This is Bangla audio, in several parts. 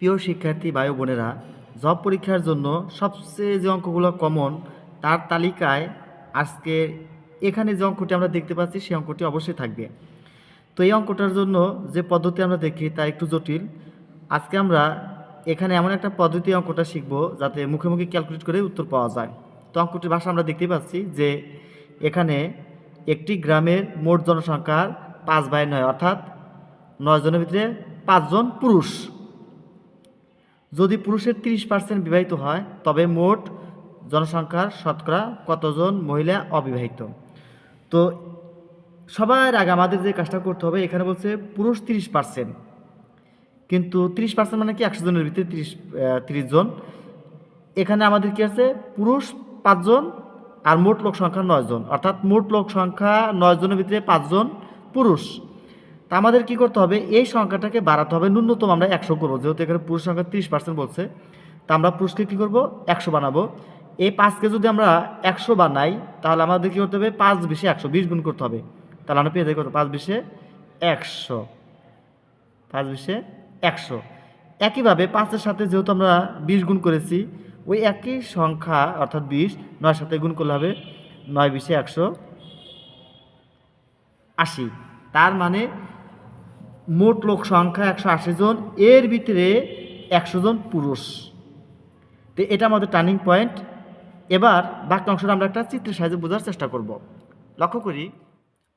প্রিয় শিক্ষার্থী ভাই বোনেরা জব পরীক্ষার জন্য সবচেয়ে যে অঙ্কগুলো কমন তার তালিকায় আজকে এখানে যে অঙ্কটি আমরা দেখতে পাচ্ছি, সেই অঙ্কটি অবশ্যই থাকবে। তো এই অঙ্কটার জন্য যে পদ্ধতি আমরা দেখি, তা একটু জটিল। আজকে আমরা এখানে এমন একটা পদ্ধতি অঙ্কটা শিখব, যাতে মুখে মুখে ক্যালকুলেট করে উত্তর পাওয়া যায়। তো অঙ্কটির ভাষা আমরা দেখতে পাচ্ছি যে এখানে একটি গ্রামের মোট জনসংখ্যার পাঁচ বাই নয়, অর্থাৎ নয় জনের ভিতরে পাঁচজন পুরুষ। যদি পুরুষের তিরিশ পার্সেন্ট বিবাহিত হয়, তবে মোট জনসংখ্যার শতকরা কতজন মহিলা অবিবাহিত? তো সবার আগে আমাদের যে কাজটা করতে হবে, এখানে বলছে পুরুষ তিরিশ পার্সেন্ট কিন্তু তিরিশ পার্সেন্ট মানে কি? একশো জনের ভিতরে তিরিশ তিরিশ জন। এখানে আমাদের কি আছে? পুরুষ পাঁচজন আর মোট লোক সংখ্যা নয় জন অর্থাৎ মোট লোক সংখ্যা নয় জনের ভিতরে পাঁচজন পুরুষ। তা আমাদের কি করতে হবে? এই সংখ্যাটাকে বাড়াতে হবে। ন্যূনতম আমরা একশো করব। যেহেতু এখানে পুরুষ সংখ্যা তিরিশ পার্সেন্ট বলছে, তা আমরা পুরুষকে কী করব? একশো বানাবো। এই পাঁচকে যদি আমরা একশো বানাই, তাহলে আমাদের কী করতে হবে? পাঁচ বিশে একশো, বিশ গুণ করতে হবে। তাহলে আমরা পেয়ে যাই পাঁচ বিশে একশো। পাঁচ বিশে একশো। একইভাবে পাঁচের সাথে যেহেতু আমরা বিশ গুণ করেছি, ওই একই সংখ্যা, অর্থাৎ বিশ নয় সাথে গুণ করলে হবে নয় বিশে একশো আশি। তার মানে মোট লোক সংখ্যা একশো আশি জন, এর ভিতরে একশো জন পুরুষ। তো এটা আমাদের টার্নিং পয়েন্ট এবার বাকি অংশটা আমরা একটা চিত্রের সাহায্যে বোঝার চেষ্টা করব। লক্ষ্য করি,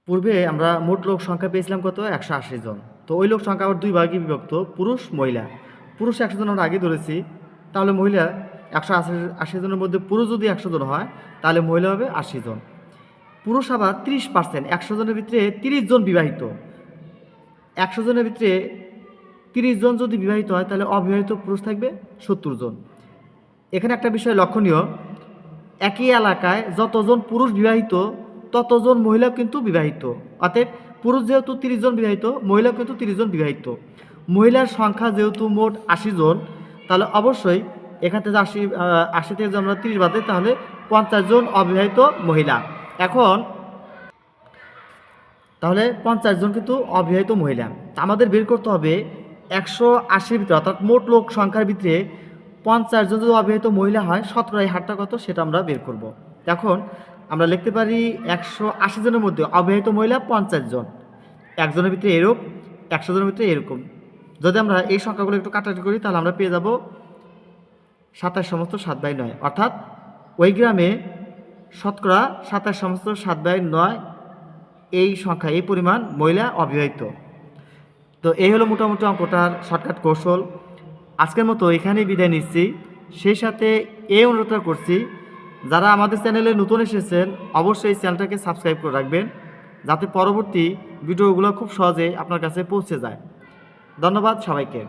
পূর্বে আমরা মোট লোক সংখ্যা পেয়েছিলাম কত? একশো আশি জন। তো ওই লোক সংখ্যা আবার দুই ভাগে বিভক্ত, পুরুষ, মহিলা। পুরুষ একশো জন আমরা আগে ধরেছি, তাহলে মহিলা একশো আশি আশি জনের মধ্যে পুরুষ যদি একশো জন হয়, তাহলে মহিলা হবে আশি জন। পুরুষ আবার তিরিশ পার্সেন্ট একশো জনের ভিতরে তিরিশ জন বিবাহিত। একশো জনের ভিতরে তিরিশ জন যদি বিবাহিত হয়, তাহলে অবিবাহিত পুরুষ থাকবে সত্তর জন। এখানে একটা বিষয় লক্ষণীয়, একই এলাকায় যতজন পুরুষ বিবাহিত, ততজন মহিলা কিন্তু বিবাহিত। অতএব পুরুষ যেহেতু তিরিশ জন বিবাহিত মহিলা কিন্তু তিরিশ জন বিবাহিত। মহিলার সংখ্যা যেহেতু মোট আশি জন, তাহলে অবশ্যই এখান থেকে আশি আশি থেকে আমরা তিরিশ বাদে তাহলে পঞ্চাশ জন অবিবাহিত মহিলা। এখন তাহলে পঞ্চাশ জন কিন্তু অবিবাহিত মহিলা। আমাদের বের করতে হবে একশো আশির ভিতরে, অর্থাৎ মোট লোক সংখ্যার ভিতরে পঞ্চাশ জন যদি অবিবাহিত মহিলা হয় শতকরা এই হারটা কত সেটা আমরা বের করব। এখন আমরা লিখতে পারি একশো আশি জনের মধ্যে অবিবাহিত মহিলা পঞ্চাশ জন। একজনের ভিতরে এরূপ, একশো জনের ভিতরে এরকম। যদি আমরা এই সংখ্যাগুলো একটু কাটাকাটি করি, তাহলে আমরা পেয়ে যাব সাতাশ সমস্ত সাত বাই নয়। অর্থাৎ ওই গ্রামে শতকরা সাতাশ সমস্ত সাত বাই নয় এই সংখ্যা, এই পরিমাণ মহিলা অবিবাহিত। তো এই হলো মোটামুটি অঙ্কটার শর্টকাট কৌশল। আজকের মতো এখানেই বিদায় নিচ্ছি। সেই সাথে এই অনুরোধটা করছি, যারা আমাদের চ্যানেলে নতুন এসেছেন, অবশ্যই চ্যানেলটাকে সাবস্ক্রাইব করে রাখবেন, যাতে পরবর্তী ভিডিওগুলো খুব সহজে আপনার কাছে পৌঁছে যায়। ধন্যবাদ সবাইকে।